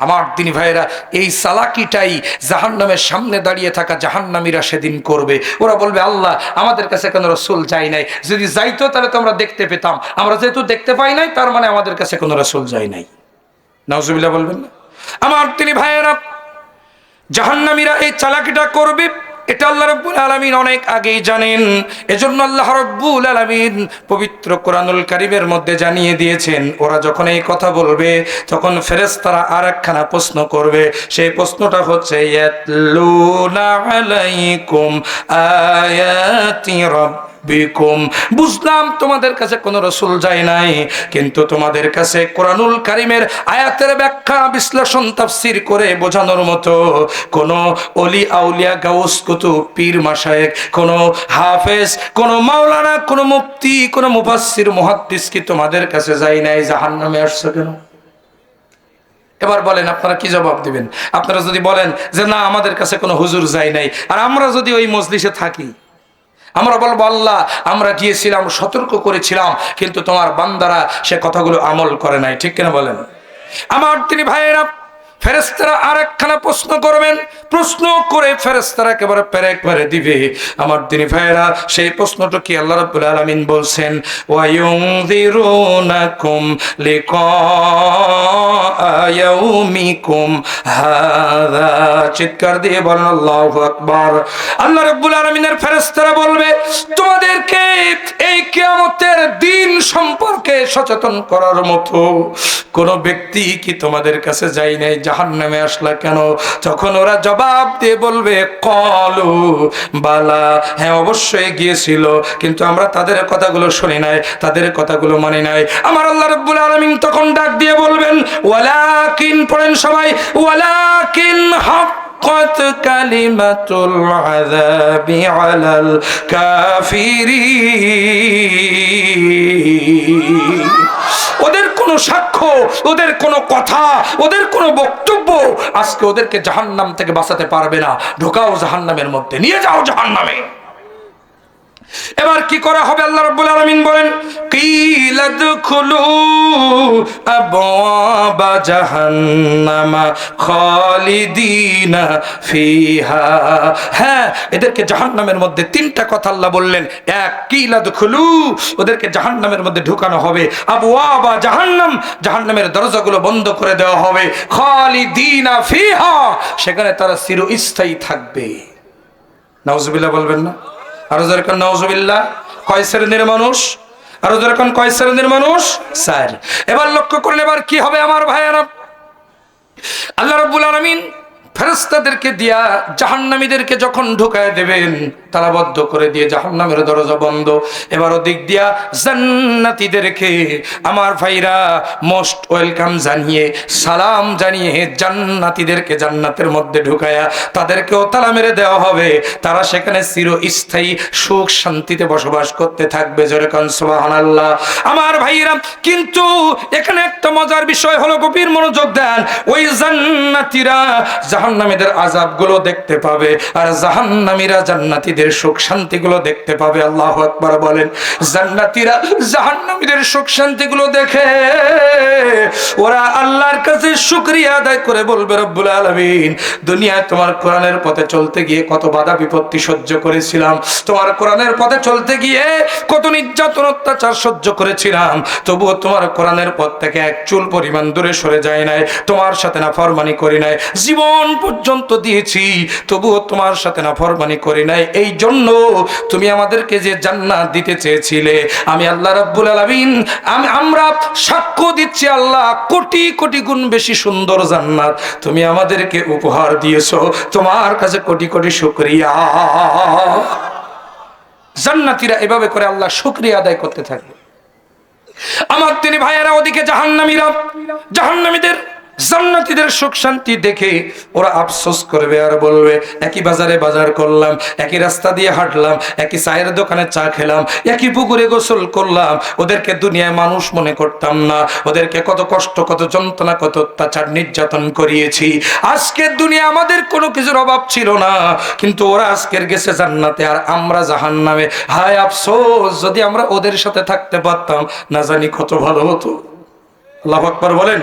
আমার দিনী ভাইয়েরা, এই সালাকিটাই জাহান্নামের সামনে দাঁড়িয়ে থাকা জাহান্নামীরা সেদিন করবে। ওরা বলবে, আল্লাহ, আমাদের কাছে কোনো রসুল যাই নাই। যদি যাইতো তাহলে তো আমরা দেখতে পেতাম। আমরা যেহেতু দেখতে পাই নাই, তার মানে আমাদের কাছে কোনো রসুল যাই নাই। নাউজুবিল্লাহ বলবেন না? আমার তিনি ভাইয়েরা, জাহান্নামীরা এই চালাকিটা করবে এটা আল্লাহ রব্বুল আলমিন অনেক আগেই জানেন। এজন্য আল্লাহ রব্বুল আলমিন পবিত্র কোরআনুল কারিমের মধ্যে জানিয়ে দিয়েছেন, ওরা যখন এই কথা বলবে, তখন ফেরেস তারা আর একখানা প্রশ্ন করবে। সেই প্রশ্নটা হচ্ছে আলাইকুম আয়াতি রব্ব বিকুম বুঝলাম তোমাদের কাছে কোনো রসুল যায় নাই, কিন্তু তোমাদের কাছে কোরআনুল কারিমের আয়াতের ব্যাখ্যা, বিশ্লেষণ, তাফসির করে বোঝানোর মতো কোনো অলি আউলিয়া, গাউস কুতুব, পীর মাসায়েক কোনো হাফেজ, কোনো মাওলানা, কোনো মুফতি, কোনো মুফাসসির, মুহাদ্দিস কি তোমাদের কাছে যায় নাই, জাহান্নামে আসছো কেন? এবার বলেন, আপনারা কি জবাব দিবেন? আপনারা যদি বলেন যে না, আমাদের কাছে কোনো হুজুর যায় নাই, আর আমরা যদি ওই মজলিসে থাকি আমরা বলব, আল্লাহ, আমরা গিয়েছিলাম, সতর্ক করেছিলাম, কিন্তু তোমার বান্দারা সে কথাগুলো আমল করে নাই। ঠিক কিনা বলেন? আমার তিনি ভাইয়েরা ফেরেস্তারা আর একখানা প্রশ্ন করবেন। প্রশ্ন করে ফেরেস্তারা একেবারে প্যারেক মেরে দিবে। আমার তিনি ভাইয়েরা, সেই প্রশ্নটা কি আল্লাহ রাব্বুল আলামিন বলছেন? ওয়ায়ুনযিরুনাকুম লিকা ইয়াউমিকুম হাযা। চিৎকার দিয়ে বলেন, আল্লাহু আকবার। আল্লাহ রাব্বুল আলামিনের ফেরেশতারা বলবে, তোমাদেরকে এই কিয়ামতের দিন সম্পর্কে সচেতন করার মতো কোন ব্যক্তি কি তোমাদের কাছে যাই নাই? জাহান্নামে আসলা কেন তখন ওরা জবাব দিয়ে বলবে কলু বালা হ্যাঁ অবশ্যই গিয়েছিল কিন্তু আমরা তাদের কথাগুলো শুনি নাই তাদের কথাগুলো মানি নাই আমার আল্লাহ রাব্বুল আলামিন তখন ডাক দিয়ে বলবেন ওয়ালাকিন পড়েন সবাই ওয়ালাকিন হক حقت كلمة العذاب على الكافرين ওদের সাক্ষ্য, ওদের কোনো কথা, ওদের কোনো বক্তব্য আজকে ওদেরকে জাহান্নাম থেকে বাঁচাতে পারবে না। ঢোকাও জাহান্নামের মধ্যে, নিয়ে যাও জাহান্নামে। এবার কি করা হবে আল্লাহ রাব্বুল আলামিন বলেন কিলাদখুলু আবওয়াবা জাহান্নামা খালিদিনা ফিহা। হ্যাঁ এদেরকে জাহান্নামের মধ্যে তিনটা কথা আল্লাহ বললেন। এক কিলাদখুলু ওদেরকে জাহান্নামের মধ্যে ঢুকানো হবে। আবওয়াবা জাহান্নাম, জাহান্নামের দরজাগুলো বন্ধ করে দেওয়া হবে। খালিদিনা ফিহা, সেখানে তারা চিরস্থায়ী থাকবে। নাউজুবিল্লাহ বলবেন না? আরও যেরকম নওজবিল্লা কয় শ্রেণির মানুষ? আরও যেরকম কয় শ্রেণির মানুষ? স্যার এবার লক্ষ্য করলে এবার কি হবে আমার ভাইয়ারা? আল্লাহ রবুল আলামিন ফেরেস্তাদেরকে দিয়া জাহান্নামীদেরকে যখন ঢুকায় দেবেন তালাবদ্ধ করে দিয়ে জাহান্নামের দরজা বন্ধ। এবার ওদিক দিয়া জান্নাতীদেরকে, আমার ভাইরা, মোস্ট ওয়েলকাম জানিয়ে, সালাম জানিয়ে জান্নাতীদেরকে জান্নাতের মধ্যে ঢুকায়া তাদেরকেও তালা মেরে দেওয়া হবে। তারা সেখানে চির স্থায়ী সুখ শান্তিতে বসবাস করতে থাকবে। যেরকম সুবাহান আল্লাহ আমার ভাইরা, কিন্তু এখানে একটা মজার বিষয় হলো, গভীর মনোযোগ দেন। ওই জান্নাতীরা জাহান্নামীদের আজাবগুলো দেখতে পাবে। আর জাহান্নামীরা জান্নাতীদের সুখ শান্তিগুলো দেখতে পাবে। আল্লাহ আকবার বলেন, জান্নাতীরা জাহান্নামীদের সুখ শান্তিগুলো দেখে। ওরা আল্লাহর কাছে শুকরিয়া আদায় করে বলবে, রব্বুল আলামিন, দুনিয়ায় তোমার কোরআনের পথে চলতে গিয়ে কত বাধা বিপত্তি সহ্য করেছিলাম। তোমার কোরআনের পথে চলতে গিয়ে কত নির্যাতন, অত্যাচার সহ্য করেছিলাম। তবুও তোমার কোরআনের পথ থেকে এক চুল পরিমাণ দূরে সরে যায় নাই। তোমার সাথে না ফরমানি করি নাই। জীবন পর্যন্ত দিয়েছি, তবুও তোমার সাথে না ফরমানি করি নাই। এই জন্য তুমি আমাদেরকে যে জান্নাত দিতে চেয়েছিলে, আমি আল্লাহ রাব্বুল আলামিন, আমি আমরা সাক্ষ্য দিচ্ছি আল্লাহ, কোটি কোটি গুণ বেশি সুন্দর জান্নাত তুমি আমাদেরকে উপহার দিয়েছ। তোমার কাছে কোটি কোটি শুকরিয়া। জান্নাতীরা এভাবে করে আল্লাহ শুকরিয়া আদায় করতে থাকে। আমার তিনি ভাইয়েরা ওদিকে জাহান্নামীরা, জাহান্নামীদের জান্নাতীদের সুখ শান্তি দেখে ওরা আফসোস করবে আর বলবে, একই বাজারে বাজার করলাম, একই রাস্তা দিয়ে হাঁটলাম, একই চায়ের দোকানে চা খেলাম, একই পুকুরে গোসল করলাম, ওদেরকে দুনিয়ায় মানুষ মনে করতাম না, ওদেরকে কত কষ্ট, কত যন্ত্রণা, কত অত্যাচার নির্যাতন করিয়েছি। আজকের দুনিয়া আমাদের কোনো কিছুর অভাব ছিল না, কিন্তু ওরা আজকের গেছে জান্নাতে আর আমরা জাহান নামে হায় আফসোস, যদি আমরা ওদের সাথে থাকতে পারতাম, না জানি কত ভালো হতো। আল্লাহ আকবর বলেন।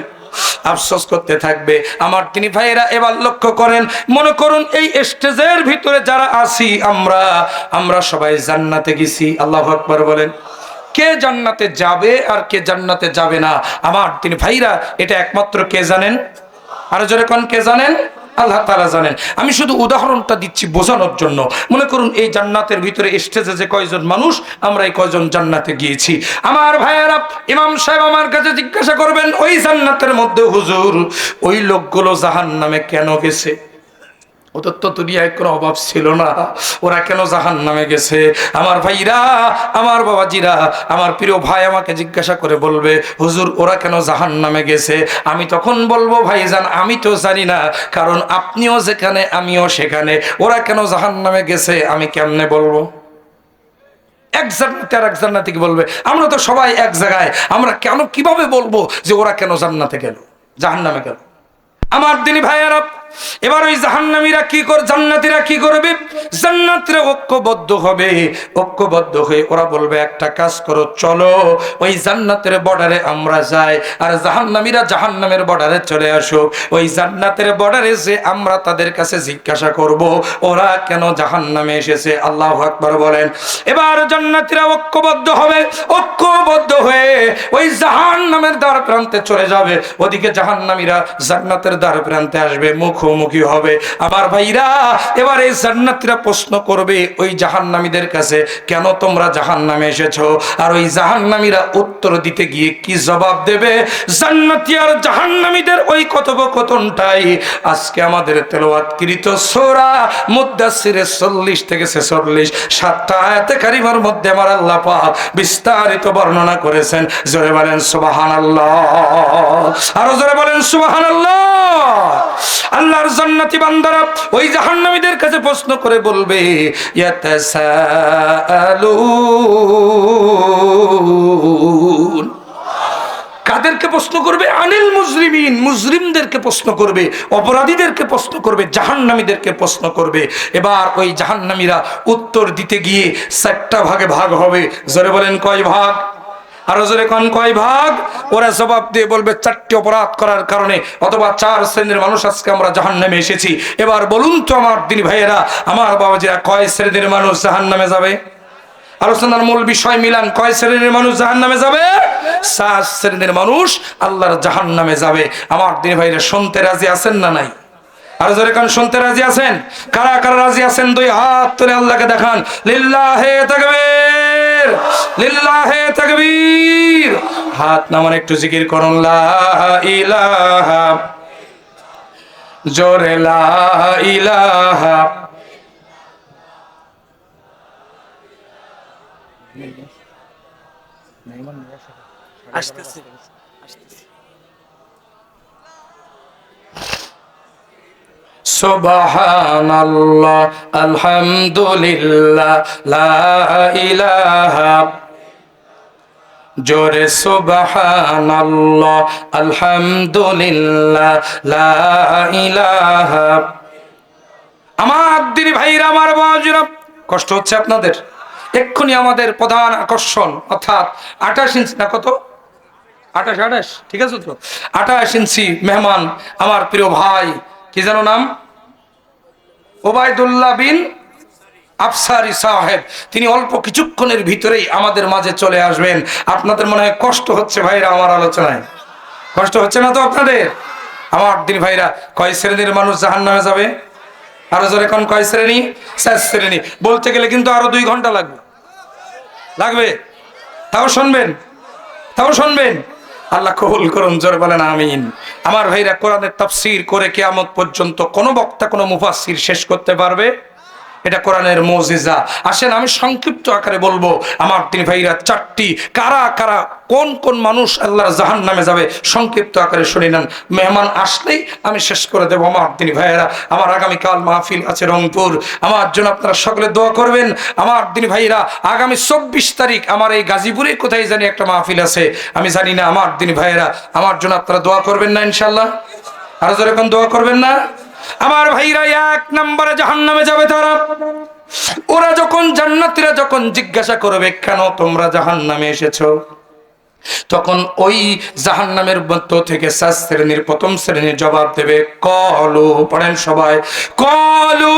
আফসোস করতে থাকবে। আমার তিনি ভাইয়েরা এবার লক্ষ্য করেন, মনে করুন এই স্টেজের ভিতরে যারা আছি আমরা আমরা সবাই জান্নাতে গেছি। আল্লাহ আকবর বলেন, কে জান্নাতে যাবে আর কে জান্নাতে যাবে না? আমার তিনি ভাইরা, এটা একমাত্র কে জানেন? আরও জোরে কোন, কে জানেন? আল্লাহ তারা জানেন আমি শুধু উদাহরণটা দিচ্ছি বোঝানোর জন্য। মনে করুন, এই জান্নাতের ভিতরে স্টেজে যে কয়জন মানুষ, আমরা এই কয়জন জান্নাতে গিয়েছি। আমার ভাইয়েরা, ইমাম সাহেব আমার কাছে জিজ্ঞাসা করবেন, ওই জান্নাতের মধ্যে হুজুর, ওই লোকগুলো জাহান নামে কেন গেছে? ওদের তো দুনিয়ায় কোনো অভাব ছিল না। ওরা কেন জাহান নামে গেছে? আমার ভাইরা, আমার বাবাজিরা, আমার প্রিয় ভাই আমাকে জিজ্ঞাসা করে বলবে, হুজুর, ওরা কেন জাহান নামে গেছে? আমি তখন বলব ভাই ভাইজান, আমি তো জানি না, কারণ আপনিও যেখানে, আমিও সেখানে। ওরা কেন জাহান নামে গেছে? আমি কেমনে বলব? এক এক বলবে? আমরা তো সবাই এক জায়গায়। আমরা কেন, কীভাবে বলব যে ওরা কেন জান্নাতে গেল? জাহান নামে গেল। আমার দিনী ভাইয়ারা এবার ওই জাহান্নামীরা কি কর, জান্নাতীরা কি করবে? জান্নাতীরা ঐক্যবদ্ধ হবে। ঐক্যবদ্ধ হয়ে ওরা বলবে, একটা কাজ করো, চলো ওই জান্নাতের বর্ডারে আমরা যাই। আর জাহান্নামীরা জাহান্নামের বর্ডারে চলে আসো ওই জান্নাতের বর্ডারে যে আমরা তাদের কাছে জিজ্ঞাসা করব, ওরা কেন জাহান্নামে এসেছে? আল্লাহ আকবার বলেন। এবার জান্নাতীরা ঐক্যবদ্ধ হবে। ঐক্যবদ্ধ হয়ে ওই জাহান্নামের দ্বার প্রান্তে চলে যাবে। ওদিকে জাহান্নামীরা জান্নাতের দ্বার প্রান্তে আসবে মুখোমুখি হবে। আমার ভাইরা, এবার এই জান্নাতীরা প্রশ্ন করবে, ওই জাহান্নামীদের কাছে, কেন তোমরা জাহান্নামে এসেছ? আর ওই জাহান্নামীরা উত্তর দিতে গিয়ে কি জবাব দেবে? জান্নাতি আর জাহান্নামীদের ওই কথোপকথনটাই আজকে আমাদের তেলাওয়াতকৃত সূরা মুদ্দাসসিরের 40 থেকে 46 সাতটা আয়াতে কারিমার মধ্যে আমার আল্লাহ পাক বিস্তারিত বর্ণনা করেছেন। জোরে বলেন, সুবহানাল্লাহ। আরও জোরে বলেন, সুবহানাল্লাহ। আল্লাহর জান্নাতি বান্দারা ওই জাহান্নামীদের কাছে প্রশ্ন করে বলবে ইয়াতাসাআলুন কাদেরকে প্রশ্ন করবে? আনিল মুজরিমিন। মুজরিমদেরকে প্রশ্ন করবে, অপরাধীদেরকে প্রশ্ন করবে, জাহান্নামীদেরকে প্রশ্ন করবে। এবার ওই জাহান্নামীরা উত্তর দিতে গিয়ে চারটা ভাগে ভাগ হবে। জোরে বলেন কয় ভাগ? আরও জোরে কন কয় ভাগ? ওরা জবাব দিয়ে বলবে, চারটি অপরাধ করার কারণে অথবা চার শ্রেণির মানুষ আজকে আমরা জাহান নামে এসেছি। এবার বলুন তো আমার দিন ভাইয়েরা, আমার বাবাজিরা কয় শ্রেণির মানুষ জাহান নামে যাবে? আলোচনার মূল বিষয় মিলান, কয় শ্রেণির মানুষ জাহান নামে যাবে? সাত শ্রেণির মানুষ আল্লাহর জাহান নামে যাবে। আমার দিন ভাইরা শুনতে রাজি আছেন না নাই? শুনতে রাজি আছেন? কারা কারা রাজি আছেন? দুই হাত তুলে আল্লাহকে দেখান। লিল্লাহে তাকবীর। লিল্লাহে তাকবীর। হাত একটু জিকির করুন জোরে লা আসতেছে। আলহামদুলিল্লাহ, লা ইলাহা। জোরে সুবহানাল্লাহ, আলহামদুলিল্লাহ, লা ইলাহা। আমার দিদি ভাইরা, আমার বাজুরা কষ্ট হচ্ছে আপনাদের? এক্ষুনি আমাদের প্রধান আকর্ষণ, অর্থাৎ আঠাশ ইঞ্চি, না কত? আঠাশ আঠাশ, ঠিক আছে তো? আঠাশ ইঞ্চি মেহমান, আমার প্রিয় ভাই কি যেন নাম? ওবায়দুল্লাহ বিন আফসারি সাহেব। তিনি অল্প কিছুক্ষণের ভিতরেই আমাদের মাঝে চলে আসবেন। আপনাদের মনে হয় কষ্ট হচ্ছে ভাইরা আমার আলোচনায়? কষ্ট হচ্ছে না তো আপনাদের? আমার দিন ভাইরা, কয় শ্রেণির মানুষ জাহান নামে যাবে? আরও জোরে কোন কয় শ্রেণি? চার শ্রেণি। বলতে গেলে কিন্তু আরও দুই ঘণ্টা লাগবে। লাগবে? তাও শুনবেন? তাও শুনবেন? আল্লাহ কবুল করুন, জোরে বলেন, আমিন। আমার ভাইরা কোরআনের তাফসির করে কেয়ামত পর্যন্ত কোনো বক্তা কোনো মুফাসির শেষ করতে পারবে? এটা কোরআনের মজিজা। আসেন, আমি সংক্ষিপ্ত আকারে বলব, আমার তিনি ভাইরা চারটি, কারা কারা, কোন কোন মানুষ আল্লাহর জাহান নামে যাবে, সংক্ষিপ্ত আকারে শুনে নেন। মেহমান আসলেই আমি শেষ করে দেবো, আমার তিনি ভাইয়েরা। আমার আগামীকাল মাহফিল আছে রংপুর। আমার জন্য আপনারা সকলে দোয়া করবেন। আমার দিনী ভাইরা, আগামী চব্বিশ তারিখ আমার এই গাজীপুরে কোথায় জানি একটা মাহফিল আছে। আমি জানি না, আমার দিনী ভাইয়েরা, আমার জন্য আপনারা দোয়া করবেন না ইনশাল্লাহ আরও যেরকম দোয়া করবেন না? আমার ভাইরা, এক নম্বরে জাহান নামে যাবে তারা। ওরা যখন জান্নাতীরা যখন জিজ্ঞাসা করবে, কেন তোমরা জাহান নামে এসেছ? তখন ওই জাহান্নামের মধ্য থেকে শেষ শ্রেণির, প্রথম শ্রেণির জবাব দেবে, কলু। পড়েন সবাই, কলু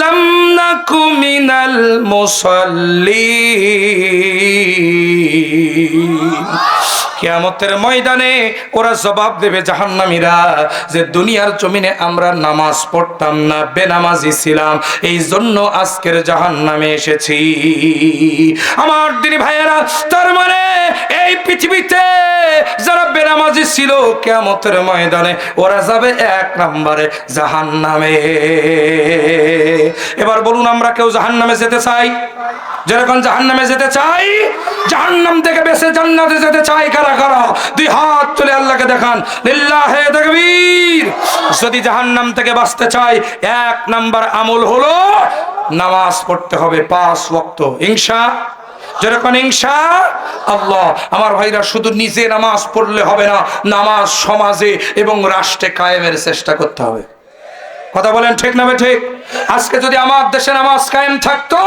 লামনাকু মিনাল মুসাল্লিন। কিয়ামতের ময়দানে ওরা জবাব দেবে জাহান্নামীরা যে দুনিয়ার জমিনে আমরা নামাজ পড়তাম না, বেনামাজি ছিলাম এই জন্য আজকের জাহান্নামে এসেছি। আমার দিদি ভাইয়েরা, তার মানে এই পৃথিবীতে যারা বেনামাজি ছিল, কিয়ামতের ময়দানে ওরা যাবে এক নম্বরে, জাহান্নামে। এবার বলুন, আমরা কেউ জাহান্নামে যেতে চাই? যেরকম জাহান্নামে যেতে চাই, জাহান্নাম থেকে বেঁচে জান্নাতে যেতে চাই, কারা কারা? দুই হাত তুলে আল্লাহকে দেখান। লিল্লাহে তাকবীর। যদি জাহান্নাম থেকে বাঁচতে চাই, এক নাম্বার আমল হলো নামাজ পড়তে হবে পাঁচ ওয়াক্ত। ইনশা যেরকম ইনশা আল্লাহ, আমার ভাইরা শুধু নিজে নামাজ পড়লে হবে না, নামাজ সমাজে এবং রাষ্ট্রে কায়েমের চেষ্টা করতে হবে। কথা বলেন ঠিক না বে ঠিক? আজকে যদি আমার দেশে নামাজ কায়েম থাকতো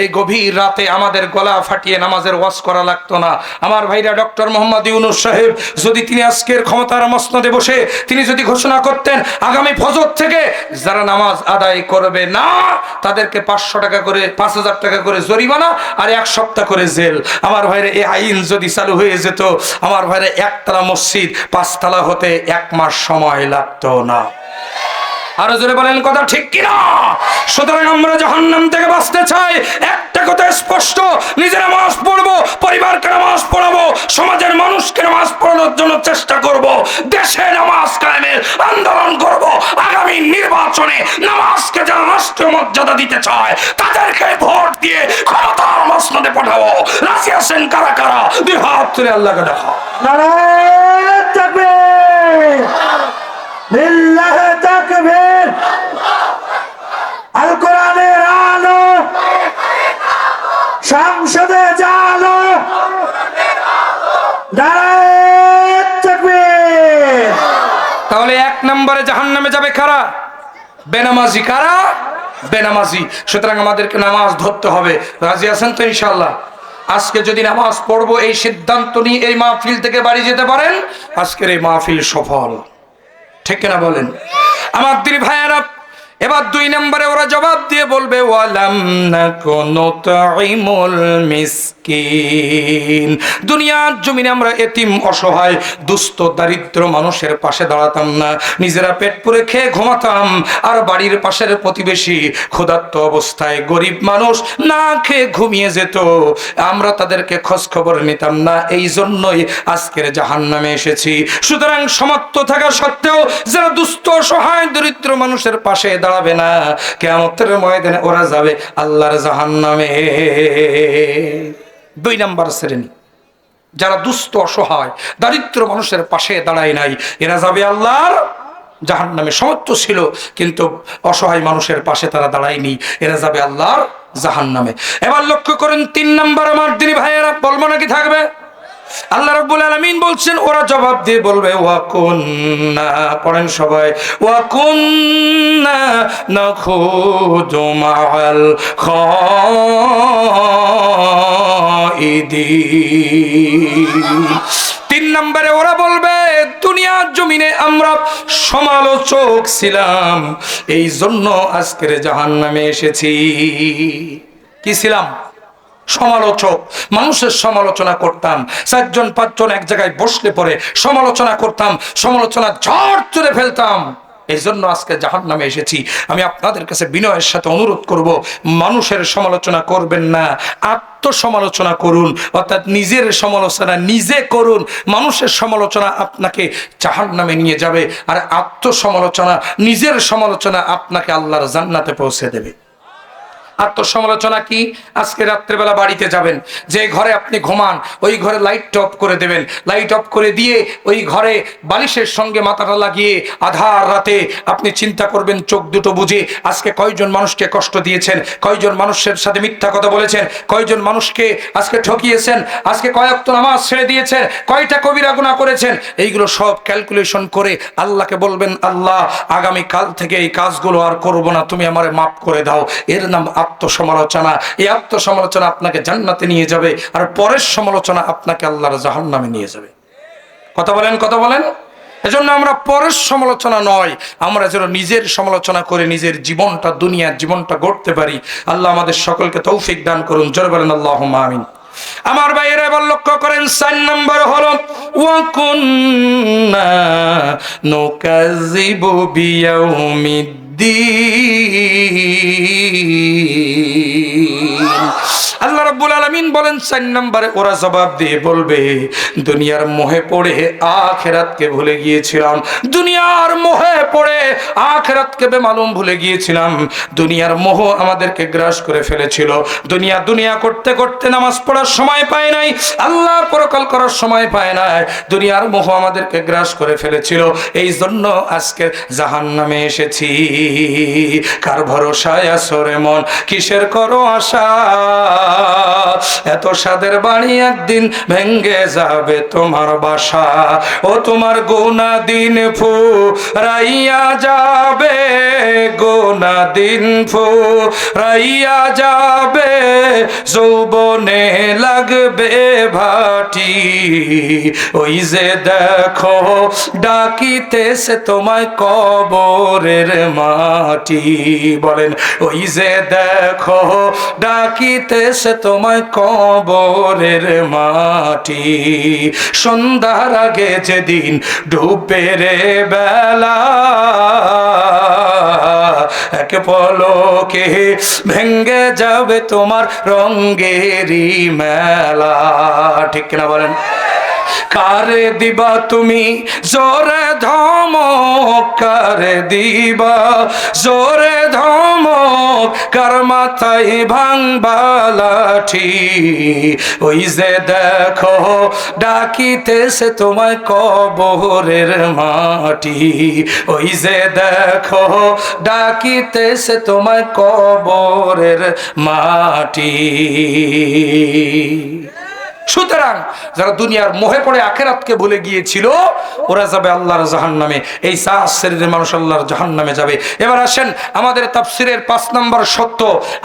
এই গভীর রাতে আমাদের গলা ফাটিয়ে নামাজের ওয়াজ করা লাগতো না। আমার ভাইরা ডক্টর মোহাম্মদ ইউনুস সাহেব, যদি তিনি আজকের ক্ষমতার মসনদে বসে তিনি যদি ঘোষণা করতেন, আগামী ফজর থেকে যারা নামাজ আদায় করবে না, তাদেরকে পাঁচশো টাকা করে, পাঁচ হাজার টাকা করে জরিমানা আর এক সপ্তাহ করে জেল। আমার ভাইরা, এই আইন যদি চালু হয়ে যেত, আমার ভাইরা, একতলা মসজিদ পাঁচতলা হতে এক মাস সময় লাগতো না। আরও জোরে বলেন, কথা ঠিক কিনা? সুতরাং আমরা জাহান্নাম থেকে বাঁচতে চাই। একটা কথা স্পষ্ট, নিজের নামাজ পড়ব, পরিবারকে নামাজ পড়াবো, সমাজের মানুষকে নামাজ পড়ানোর জন্য চেষ্টা করব, দেশে নামাজ কায়েমের আন্দোলন করব, আগামী নির্বাচনে নামাজকে যারা রাষ্ট্রীয় মর্যাদা দিতে চায়, তাদেরকে ভোট দিয়ে ক্ষমতার মসনদে পাঠাবো। রাশি আছেন কারা কারা? দুই হাত তুলে আল্লাহকে দেখা নারায়ণ তাকবীর লিল্লাহি তাকবীর সংসদে জালো। তাহলে এক নম্বরে জাহান নামে যাবে কারা? বেনামাজি কারা? বেনামাজি। সুতরাং আমাদেরকে নামাজ ধরতে হবে। রাজি আছেন তো ইনশাল্লাহ আজকে যদি নামাজ পড়ব, এই সিদ্ধান্ত নিয়ে এই মাহফিল থেকে বাড়ি যেতে পারেন? আজকের এই মাহফিল সফল। ঠিক কিনা বলেন? আমার দিদি ভাইয়েরা এবার দুই নম্বরে ওরা জবাব দিয়ে বলবে, ওয়ালাম নাকুনু তাইমুল মিসকিন। দুনিয়ার জমিনে আমরা এতিম, অসহায়, দুস্থ, দারিদ্র মানুষের পাশে দাঁড়াতাম না। নিজেরা পেট পুরে খেয়ে ঘুমাতাম। আর বাড়ির পাশের প্রতিবেশী ক্ষুধার্ত অবস্থায় গরিব মানুষ না খেয়ে ঘুমিয়ে যেত। আমরা তাদেরকে খোঁজ খবর নিতাম না। এই জন্যই আজকের জাহান নামে এসেছি। সুতরাং সমাপ্ত থাকা সত্ত্বেও যারা দুস্থ, অসহায়, দরিদ্র মানুষের পাশে দাঁড়াবে না। কেমতের ময়দানে ওরা যাবে আল্লাহর জাহান নামে দুই নাম্বার শ্রেণি। যারা দুস্থ, অসহায়, দারিদ্র মানুষের পাশে দাঁড়ায় নাই, এরা যাবে আল্লাহর জাহান নামে সমর্থ ছিল, কিন্তু অসহায় মানুষের পাশে তারা দাঁড়ায়নি, এরা যাবে আল্লাহর জাহান নামে এবার লক্ষ্য করেন, তিন নাম্বার আমার দিনী ভাইয়েরা, বলব নাকি থাকবে? আল্লাহ রাব্বুল আলামিন বলছেন, ওরা জবাব দিয়ে বলবে ওয়া কুন্না পড়েন সবাই ওয়া কুন্না নাখুদু মাআল তিন নম্বরে ওরা বলবে, দুনিয়ার জমিনে আমরা সমালোচক ছিলাম এই জন্য আজকের জাহান নামে এসেছি। কি ছিলাম? সমালোচক। মানুষের সমালোচনা করতাম। চারজন, পাঁচজন এক জায়গায় বসলে পরে সমালোচনা করতাম সমালোচনা ঝড় তুলে ফেলতাম। এই জন্য আজকে জাহান নামে এসেছি। আমি আপনাদের কাছে বিনয়ের সাথে অনুরোধ করব, মানুষের সমালোচনা করবেন না, আত্মসমালোচনা করুন, অর্থাৎ নিজের সমালোচনা নিজে করুন। মানুষের সমালোচনা আপনাকে জাহান নামে নিয়ে যাবে, আর আত্মসমালোচনা, নিজের সমালোচনা আপনাকে আল্লাহর জান্নাতে পৌঁছে দেবে। আত্মসমালোচনা কি? আজকে রাত্রেবেলা বাড়িতে যাবেন। যে ঘরে আপনি ঘুমান, ওই ঘরে লাইট অফ করে দেবেন। লাইট অফ করে দিয়ে ওই ঘরে বালিশের সঙ্গে মাথাটা লাগিয়ে আধার রাতে আপনি চিন্তা করবেন, চোখ দুটো বুঝে আজকে কয়জন মানুষকে কষ্ট দিয়েছেন, কয়জন মানুষের সাথে মিথ্যা কথা বলেছেন, কয়জন মানুষকে আজকে ঠকিয়েছেন, আজকে কয়েকটা নামাজ ছেড়ে দিয়েছেন, কয়টা কবিরা গুণা করেছেন, এইগুলো সব ক্যালকুলেশন করে আল্লাহকে বলবেন, আল্লাহ আগামী কাল থেকে এই কাজগুলো আর করব না, তুমি আমারে মাফ করে দাও। এর নাম আত্মসমালোচনা। এই আত্মসমালোচনা আপনাকে জান্নাতে নিয়ে যাবে আর পরের সমালোচনা আপনাকে আল্লাহর জাহান্নামে নিয়ে যাবে। কথা বলেন কথা বলেন। এজন্য আমরা পরের সমালোচনা নয়, আমরা যেন নিজের সমালোচনা করে নিজের জীবনটা, দুনিয়ার জীবনটা গড়তে পারি। আল্লাহ আমাদের সকলকে তৌফিক দান করুন। জোরে বলেন আল্লাহ আমিন। আমার বাইরে এবার লক্ষ্য করেন চার নম্বর হলো ওয়াকুন্না নুকাযিবু বিয়াউমিদ্দিন আল্লাহ রাব্বুল আলামিন বলেন, চার নম্বরে ওরা জবাব দিয়ে বলবে, দুনিয়ার মোহে পড়ে আখেরাতকে ভুলে গিয়েছিলাম। দুনিয়ার মোহে পড়ে আখেরাতকে বেমালুম ভুলে গিয়েছিলাম। দুনিয়ার মোহ আমাদেরকে গ্রাস করে ফেলেছিল। দুনিয়া দুনিয়া করতে করতে নামাজ পড়ার সময় পায় নাই, আল্লাহ পরকাল করার সময় পায় নাই, দুনিয়ার মোহ আমাদেরকে গ্রাস করে ফেলেছিল। এই জন্য আজকে জাহান নামে এসেছি। কার ভরসায় আসরে মন? কিসের করো আশা? এত সাদের বাড়ি একদিন ভেঙ্গে যাবে তোমার বাসা। ও তোমার গোনা দিন ফু, রাইয়া যাবে গোনা দিন ফু, রাইয়া যাবে, যৌবনে লাগবে ভাটি। ওই যে দেখো, ডাকিতেছে তোমায় কবরের মাটি। বলেন, ওই যে দেখো, ডাকিতেছে তোমায় কবরের মাটি। সন্ধ্যার আগে যেদিন ডুবে রে বেলা, এক পলকে ভেঙ্গে যাবে তোমার রঙ্গেরি মেলা। ঠিক কিনা বলেন? কারে দিবা তুমি? জোরে ধমক, কারে দিবা? জোরে ধমক কার মাথায় ভাঙবা লাঠি ওই যে দেখো, ডাকিতেছে তোমায় কবরের মাটি। ওই যে দেখো, ডাকিতেছে তোমায় কবরের মাটি। সুতরাং যারা দুনিয়ার মোহে পড়ে আখেরাতকে ভুলে গিয়েছিল, ওরা যাবে আল্লাহর জাহান নামে এই সাহস শরীরের মানুষ আল্লাহর জাহান নামে যাবে। এবার আসেন আমাদের তাফসিরের পাঁচ নম্বর সত্য।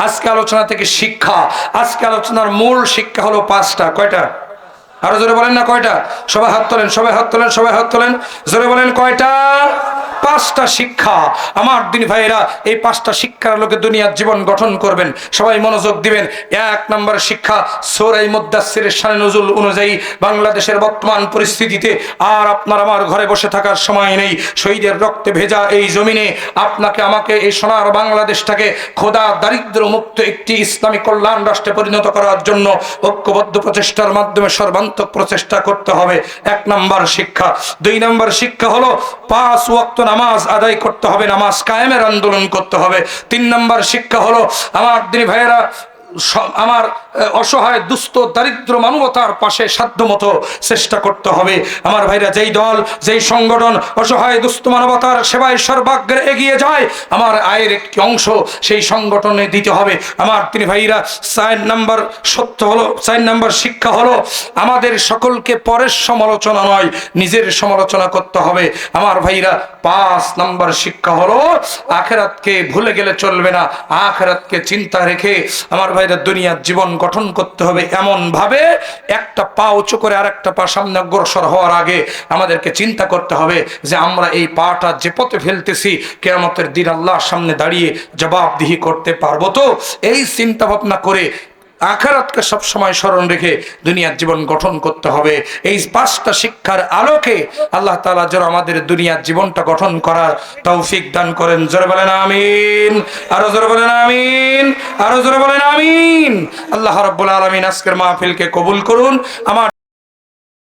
আজকে আলোচনা থেকে শিক্ষা। আজকে আলোচনার মূল শিক্ষা হলো পাঁচটা। কয়টা? আরও জোরে বলেন না কয়টা? সবাই হাত তোলেন, সবাই হাত তোলেন, সবাই হাত তোলেন। জোরে বলেন কয়টা? পাঁচটা শিক্ষা আমার দিন ভাইয়েরা, এই পাঁচটা শিক্ষার লোকে দুনিয়ার জীবন গঠন করবেন। সবাই মনোযোগ দিবেন। এক নম্বর শিক্ষা সোরাই মুদাসিরের শানে নজুল অনুযায়ী বাংলাদেশের বর্তমান পরিস্থিতিতে আর আপনার আমার ঘরে বসে থাকার সময় নেই। শহীদের রক্তে ভেজা এই জমিনে আপনাকে আমাকে এই সোনার বাংলাদেশটাকে খোদা দারিদ্র মুক্ত একটি ইসলামী কল্যাণ রাষ্ট্রে পরিণত করার জন্য ঐক্যবদ্ধ প্রচেষ্টার মাধ্যমে সর্বান্তক প্রচেষ্টা করতে হবে। এক নম্বর শিক্ষা। দুই নম্বর শিক্ষা হলো পাঁচ ওয়াক্ত নামাজ আদায় করতে হবে, নামাজ কায়েমের আন্দোলন করতে হবে। তিন নম্বর শিক্ষা হলো, আমার দিনী ভাইয়েরা আমার অসহায়, দুস্থ, দারিদ্র মানবতার পাশে সাধ্যমতো চেষ্টা করতে হবে। আমার ভাইরা, যেই দল, যেই সংগঠন অসহায়, দুস্থ মানবতার সেবায় সর্বাগ্রে এগিয়ে যায়, আমার আয়ের একটি অংশ সেই সংগঠনে দিতে হবে। আমার তিনি ভাইরা, চার নাম্বার সত্য হলো, চার নাম্বার শিক্ষা হলো, আমাদের সকলকে পরের সমালোচনা নয়, নিজের সমালোচনা করতে হবে। আমার ভাইরা, পাঁচ নাম্বার শিক্ষা হলো, আখেরাতকে ভুলে গেলে চলবে না, আখেরাতকে চিন্তা রেখে আমার ভাইরা দুনিয়ার জীবন গঠন করতে হবে এমন ভাবে একটা পা উঁচু করে আর একটা পা সামনে অগ্রসর হওয়ার আগে আমাদেরকে চিন্তা করতে হবে যে আমরা এই পাটা যে পথে ফেলতেছি কেরামতের দিন আল্লাহর সামনে দাঁড়িয়ে জবাবদিহি করতে পারব তো? এই চিন্তা ভাবনা করে আখারাতকে সবসময় স্মরণ রেখে দুনিয়ার জীবন গঠন করতে হবে। এই পাঁচটা শিক্ষার আলোকে আল্লাহ তালা যেন আমাদের দুনিয়ার জীবনটা গঠন করার তৌফিক দান করেন। জোরে বলেন আমিন। আরও জোরে বলেন আমিন। আরও জোরে বলেন আমিন। আল্লাহ রব্বুল আলমিন আজকের মাহফিলকে কবুল করুন। আমার